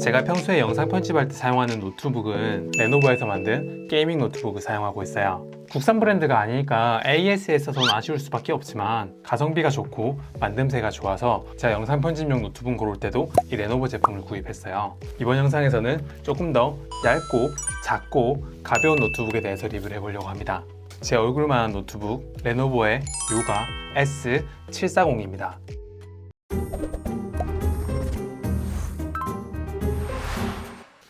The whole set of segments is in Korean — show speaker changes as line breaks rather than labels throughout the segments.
제가 평소에 영상 편집할 때 사용하는 노트북은 레노버에서 만든 게이밍 노트북을 사용하고 있어요. 국산 브랜드가 아니니까 AS에 있어서는 아쉬울 수밖에 없지만 가성비가 좋고 만듦새가 좋아서 제가 영상 편집용 노트북 고를 때도 이 레노버 제품을 구입했어요. 이번 영상에서는 조금 더 얇고 작고 가벼운 노트북에 대해서 리뷰를 해보려고 합니다. 제 얼굴만한 노트북 레노버의 요가 S740입니다.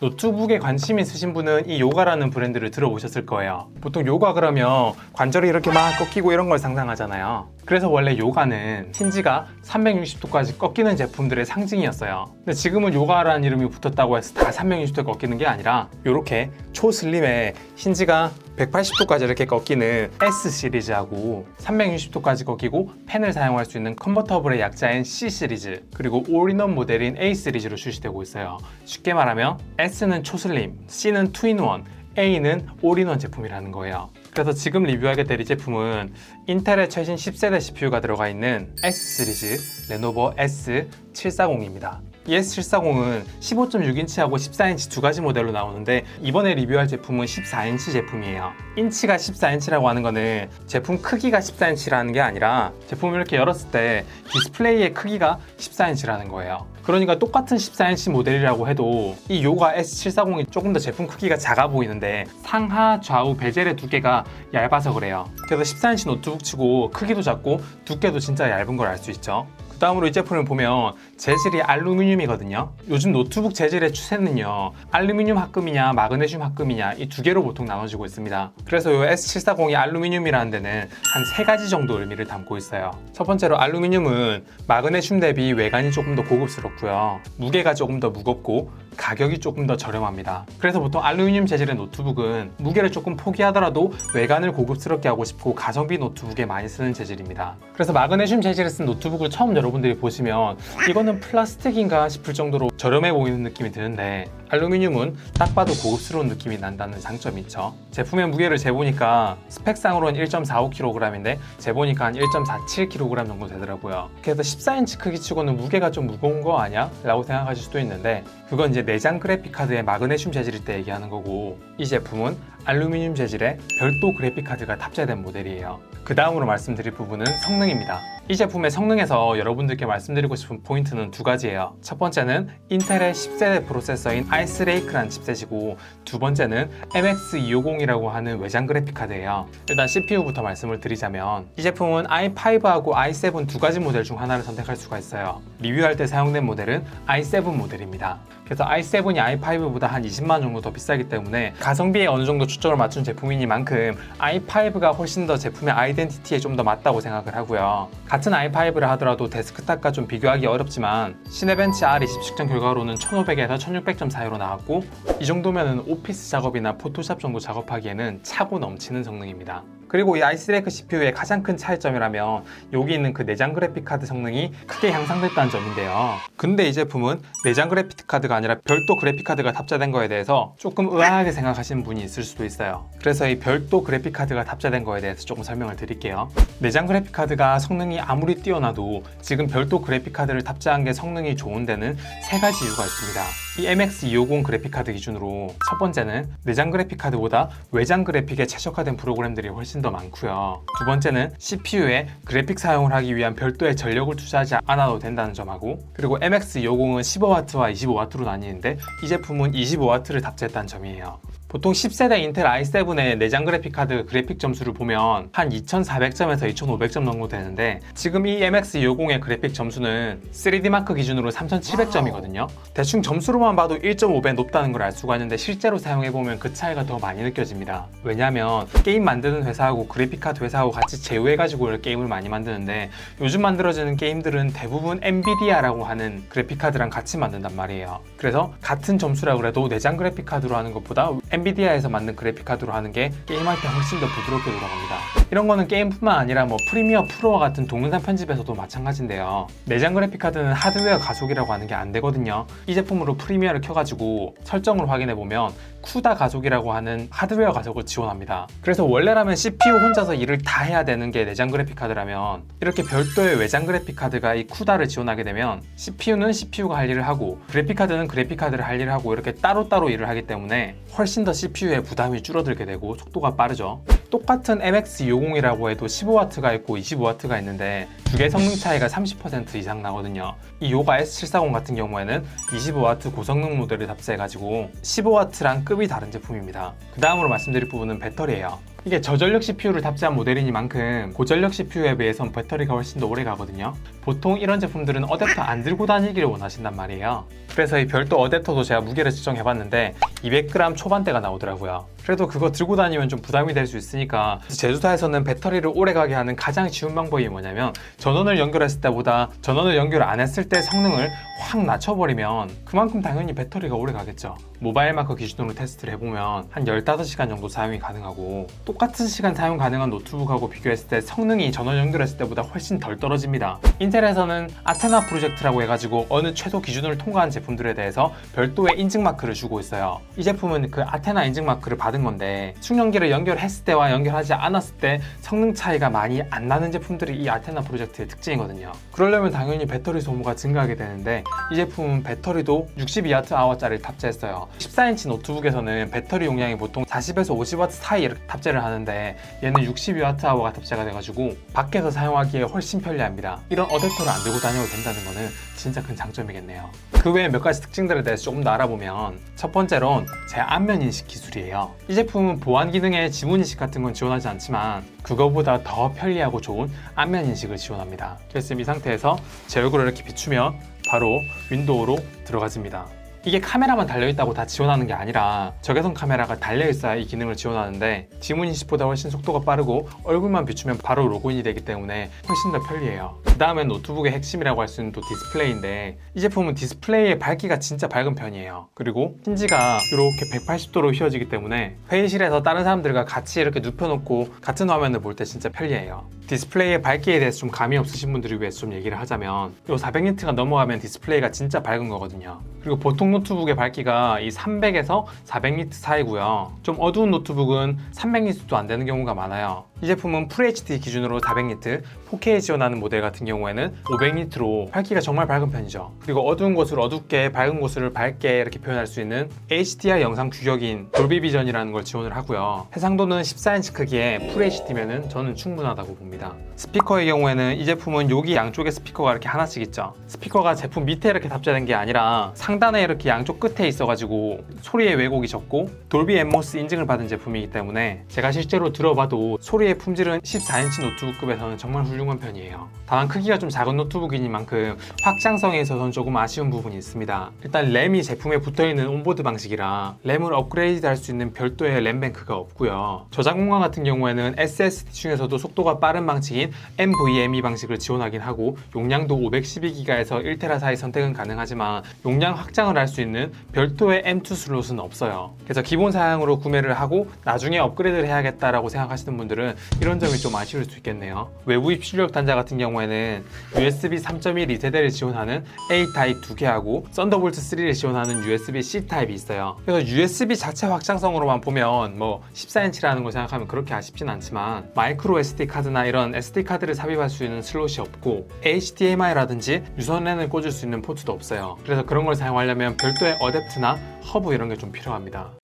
노트북에 관심 있으신 분은 이 요가라는 브랜드를 들어보셨을 거예요. 보통 요가 그러면 관절이 이렇게 막 꺾이고 이런 걸 상상하잖아요. 그래서 원래 요가는 힌지가 360도까지 꺾이는 제품들의 상징이었어요. 근데 지금은 요가라는 이름이 붙었다고 해서 다 360도 꺾이는 게 아니라 이렇게 초슬림에 힌지가 180도까지 이렇게 꺾이는 S 시리즈하고 360도까지 꺾이고 펜을 사용할 수 있는 컨버터블의 약자인 C 시리즈 그리고 올인원 모델인 A 시리즈로 출시되고 있어요. 쉽게 말하면 S는 초슬림, C는 투인원, A는 올인원 제품이라는 거예요. 그래서 지금 리뷰하게 될 이 제품은 인텔의 최신 10세대 CPU가 들어가 있는 S 시리즈 레노버 S740입니다. 이 S740은 15.6인치하고 14인치 두 가지 모델로 나오는데 이번에 리뷰할 제품은 14인치 제품이에요. 인치가 14인치라고 하는 거는 제품 크기가 14인치라는 게 아니라 제품을 이렇게 열었을 때 디스플레이의 크기가 14인치라는 거예요. 그러니까 똑같은 14인치 모델이라고 해도 이 요가 S740이 조금 더 제품 크기가 작아 보이는데 상하 좌우 베젤의 두께가 얇아서 그래요. 그래서 14인치 노트북 치고 크기도 작고 두께도 진짜 얇은 걸 알 수 있죠. 그 다음으로 이 제품을 보면 재질이 알루미늄이거든요. 요즘 노트북 재질의 추세는요. 알루미늄 합금이냐 마그네슘 합금이냐 이 두 개로 보통 나눠지고 있습니다. 그래서 이 S740이 알루미늄이라는 데는 한 세 가지 정도 의미를 담고 있어요. 첫 번째로 알루미늄은 마그네슘 대비 외관이 조금 더 고급스럽고요. 무게가 조금 더 무겁고 가격이 조금 더 저렴합니다. 그래서 보통 알루미늄 재질의 노트북은 무게를 조금 포기하더라도 외관을 고급스럽게 하고 싶고 가성비 노트북에 많이 쓰는 재질입니다. 그래서 마그네슘 재질을 쓴 노트북을 처음 여러분들이 보시면 이거는 플라스틱인가 싶을 정도로 저렴해 보이는 느낌이 드는데 알루미늄은 딱 봐도 고급스러운 느낌이 난다는 장점이 있죠. 제품의 무게를 재보니까 스펙상으로는 1.45kg인데 재보니까 한 1.47kg 정도 되더라고요. 그래서 14인치 크기 치고는 무게가 좀 무거운 거 아니야? 라고 생각하실 수도 있는데 그건 이제 내장 그래픽 카드의 마그네슘 재질일 때 얘기하는 거고 이 제품은 알루미늄 재질의 별도 그래픽 카드가 탑재된 모델이에요. 그 다음으로 말씀드릴 부분은 성능입니다. 이 제품의 성능에서 여러분들께 말씀드리고 싶은 포인트는 두 가지예요. 첫 번째는 인텔의 10세대 프로세서인 아이스레이크라는 칩셋이고 두 번째는 MX250이라고 하는 외장 그래픽 카드예요. 일단 CPU부터 말씀을 드리자면 이 제품은 i5하고 i7 두 가지 모델 중 하나를 선택할 수가 있어요. 리뷰할 때 사용된 모델은 i7 모델입니다. 그래서 i7이 i5보다 한 20만 정도 더 비싸기 때문에 가성비에 어느 정도 초점을 맞춘 제품이니만큼 i5가 훨씬 더 제품의 아이덴티티에 좀 더 맞다고 생각을 하고요. 같은 i5를 하더라도 데스크탑과 좀 비교하기 어렵지만 시네벤치 R20 측정 결과로는 1500에서 1600점 사이로 나왔고 이 정도면은 오피스 작업이나 포토샵 정도 작업하기에는 차고 넘치는 성능입니다. 그리고 이 아이스레이크 CPU의 가장 큰 차이점이라면 여기 있는 그 내장 그래픽 카드 성능이 크게 향상됐다는 점인데요. 근데 이 제품은 내장 그래픽 카드가 아니라 별도 그래픽 카드가 탑재된 거에 대해서 조금 의아하게 생각하시는 분이 있을 수도 있어요. 그래서 이 별도 그래픽 카드가 탑재된 거에 대해서 조금 설명을 드릴게요. 내장 그래픽 카드가 성능이 아무리 뛰어나도 지금 별도 그래픽 카드를 탑재한 게 성능이 좋은 데는 세 가지 이유가 있습니다. 이 MX250 그래픽 카드 기준으로 첫 번째는 내장 그래픽 카드보다 외장 그래픽에 최적화된 프로그램들이 훨씬 더 많고요. 두 번째는 CPU에 그래픽 사용을 하기 위한 별도의 전력을 투자하지 않아도 된다는 점하고 그리고 MX250은 15W와 25W로 나뉘는데 이 제품은 25W를 탑재했다는 점이에요. 보통 10세대 인텔 i7의 내장 그래픽 카드 그래픽 점수를 보면 한 2400점에서 2500점 정도 되는데 지금 이 MX250의 그래픽 점수는 3D 마크 기준으로 3700점이거든요. 대충 점수로만 봐도 1.5배 높다는 걸 알 수가 있는데 실제로 사용해 보면 그 차이가 더 많이 느껴집니다. 왜냐하면 게임 만드는 회사하고 그래픽 카드 회사하고 같이 제휴해 가지고 게임을 많이 만드는데 요즘 만들어지는 게임들은 대부분 엔비디아라고 하는 그래픽 카드랑 같이 만든단 말이에요. 그래서 같은 점수라고 해도 내장 그래픽 카드로 하는 것보다 엔비디아에서 만든 그래픽 카드로 하는 게 게임할 때 훨씬 더 부드럽게 돌아갑니다. 이런 거는 게임뿐만 아니라 뭐 프리미어 프로와 같은 동영상 편집에서도 마찬가지인데요. 내장 그래픽 카드는 하드웨어 가속이라고 하는 게 안 되거든요. 이 제품으로 프리미어를 켜가지고 설정을 확인해 보면 쿠다 가족이라고 하는 하드웨어 가족을 지원합니다. 그래서 원래라면 CPU 혼자서 일을 다 해야 되는 게 내장 그래픽 카드라면 이렇게 별도의 외장 그래픽 카드가 이 쿠다를 지원하게 되면 CPU는 CPU가 할 일을 하고 그래픽 카드는 그래픽 카드를 할 일을 하고 이렇게 따로따로 일을 하기 때문에 훨씬 더 CPU의 부담이 줄어들게 되고 속도가 빠르죠. 똑같은 MX250이라고 해도 15W가 있고 25W가 있는데 두 개 성능 차이가 30% 이상 나거든요. 이 요가 S740 같은 경우에는 25W 고성능 모델을 탑재해가지고 15W랑 급이 다른 제품입니다. 그 다음으로 말씀드릴 부분은 배터리예요. 이게 저전력 CPU를 탑재한 모델이니만큼 고전력 CPU에 비해선 배터리가 훨씬 더 오래 가거든요. 보통 이런 제품들은 어댑터 안 들고 다니기를 원하신단 말이에요. 그래서 이 별도 어댑터도 제가 무게를 측정해봤는데 200g 초반대가 나오더라고요. 그래도 그거 들고 다니면 좀 부담이 될 수 있으니까 제조사에서는 배터리를 오래 가게 하는 가장 쉬운 방법이 뭐냐면 전원을 연결했을 때보다 전원을 연결 안 했을 때 성능을 확 낮춰버리면 그만큼 당연히 배터리가 오래 가겠죠. 모바일 마커 기준으로 테스트를 해보면 한 15시간 정도 사용이 가능하고 똑같은 시간 사용 가능한 노트북하고 비교했을 때 성능이 전원 연결했을 때보다 훨씬 덜 떨어집니다. 인텔에서는 아테나 프로젝트라고 해가지고 어느 최소 기준을 통과한 제품들에 대해서 별도의 인증 마크를 주고 있어요. 이 제품은 그 아테나 인증 마크를 받은 건데 충전기를 연결했을 때와 연결하지 않았을 때 성능 차이가 많이 안 나는 제품들이 이 아테나 프로젝트의 특징이거든요. 그러려면 당연히 배터리 소모가 증가하게 되는데 이 제품은 배터리도 62Wh짜리를 탑재했어요. 14인치 노트북에서는 배터리 용량이 보통 40에서 50W 사이 이렇게 탑재를 하는데 얘는 62Wh가 탑재가 돼가지고 밖에서 사용하기에 훨씬 편리합니다. 이런 어댑터를 안 들고 다녀도 된다는 거는 진짜 큰 장점이겠네요. 그 외에 몇 가지 특징들에 대해서 조금 더 알아보면 첫 번째론 제 안면 인식 기술이에요. 이 제품은 보안 기능에 지문 인식 같은 건 지원하지 않지만 그거보다 더 편리하고 좋은 안면 인식을 지원합니다. 그래서 이 상태에서 제 얼굴을 이렇게 비추면 바로 윈도우로 들어가집니다. 이게 카메라만 달려있다고 다 지원하는 게 아니라 적외선 카메라가 달려있어야 이 기능을 지원하는데 지문 인식보다 훨씬 속도가 빠르고 얼굴만 비추면 바로 로그인이 되기 때문에 훨씬 더 편리해요. 그 다음엔 노트북의 핵심이라고 할 수 있는 또 디스플레이인데 이 제품은 디스플레이의 밝기가 진짜 밝은 편이에요. 그리고 힌지가 이렇게 180도로 휘어지기 때문에 회의실에서 다른 사람들과 같이 이렇게 눕혀놓고 같은 화면을 볼 때 진짜 편리해요. 디스플레이의 밝기에 대해서 좀 감이 없으신 분들을 위해서 좀 얘기를 하자면 이 400니트가 넘어가면 디스플레이가 진짜 밝은 거거든요. 그리고 보통 노트북의 밝기가 이 300에서 400니트 사이고요. 좀 어두운 노트북은 300니트도 안 되는 경우가 많아요. 이 제품은 FHD 기준으로 400니트, 4K 지원하는 모델 같은 경우에는 500니트로 밝기가 정말 밝은 편이죠. 그리고 어두운 곳을 어둡게, 밝은 곳을 밝게 이렇게 표현할 수 있는 HDR 영상 규격인 돌비 비전이라는 걸 지원을 하고요. 해상도는 14인치 크기의 FHD면은 저는 충분하다고 봅니다. 스피커의 경우에는 이 제품은 여기 양쪽에 스피커가 이렇게 하나씩 있죠. 스피커가 제품 밑에 이렇게 탑재된 게 아니라 상단에 이렇게 양쪽 끝에 있어가지고 소리의 왜곡이 적고 돌비 엠모스 인증을 받은 제품이기 때문에 제가 실제로 들어봐도 소리 의 품질은 14인치 노트북급에서는 정말 훌륭한 편이에요. 다만 크기가 좀 작은 노트북이니만큼 확장성에 있어서는 조금 아쉬운 부분이 있습니다. 일단 램이 제품에 붙어있는 온보드 방식이라 램을 업그레이드 할 수 있는 별도의 램뱅크가 없고요. 저장 공간 같은 경우에는 SSD 중에서도 속도가 빠른 방식인 NVMe 방식을 지원하긴 하고 용량도 512기가에서 1테라 사이 선택은 가능하지만 용량 확장을 할 수 있는 별도의 M2 슬롯은 없어요. 그래서 기본 사양으로 구매를 하고 나중에 업그레이드를 해야겠다라고 생각하시는 분들은 이런 점이 좀 아쉬울 수 있겠네요. 외부 입출력 단자 같은 경우에는 USB 3.1 2세대를 지원하는 A 타입 두 개하고 썬더볼트 3를 지원하는 USB C 타입이 있어요. 그래서 USB 자체 확장성으로만 보면 뭐 14인치라는 걸 생각하면 그렇게 아쉽진 않지만 마이크로 SD 카드나 이런 SD 카드를 삽입할 수 있는 슬롯이 없고 HDMI라든지 유선랜을 꽂을 수 있는 포트도 없어요. 그래서 그런 걸 사용하려면 별도의 어댑트나 허브 이런 게 좀 필요합니다.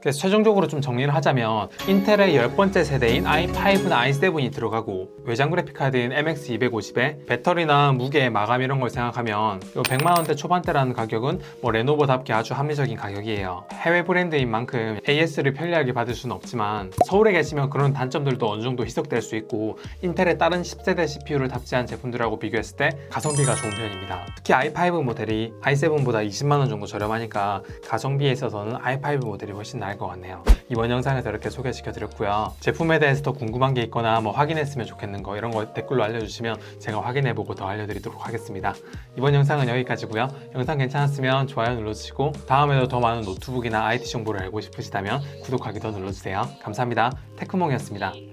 그래서 최종적으로 좀 정리를 하자면 인텔의 열 번째 세대인 i5나 i7이 들어가고 외장 그래픽 카드인 MX250에 배터리나 무게, 마감 이런 걸 생각하면 이 100만 원대 초반대라는 가격은 뭐 레노버답게 아주 합리적인 가격이에요. 해외 브랜드인 만큼 AS를 편리하게 받을 수는 없지만 서울에 계시면 그런 단점들도 어느 정도 희석될 수 있고 인텔의 다른 10세대 CPU를 탑재한 제품들하고 비교했을 때 가성비가 좋은 편입니다. 특히 i5 모델이 i7보다 20만 원 정도 저렴하니까 가성비에 있어서는 i5 모델이 훨씬 나을 것 같네요. 이번 영상에서 이렇게 소개시켜 드렸고요. 제품에 대해서 더 궁금한 게 있거나 뭐 확인했으면 좋겠는 거 이런 거 댓글로 알려주시면 제가 확인해보고 더 알려드리도록 하겠습니다. 이번 영상은 여기까지고요. 영상 괜찮았으면 좋아요 눌러주시고 다음에도 더 많은 노트북이나 IT 정보를 알고 싶으시다면 구독하기 더 눌러주세요. 감사합니다. 테크몽이었습니다.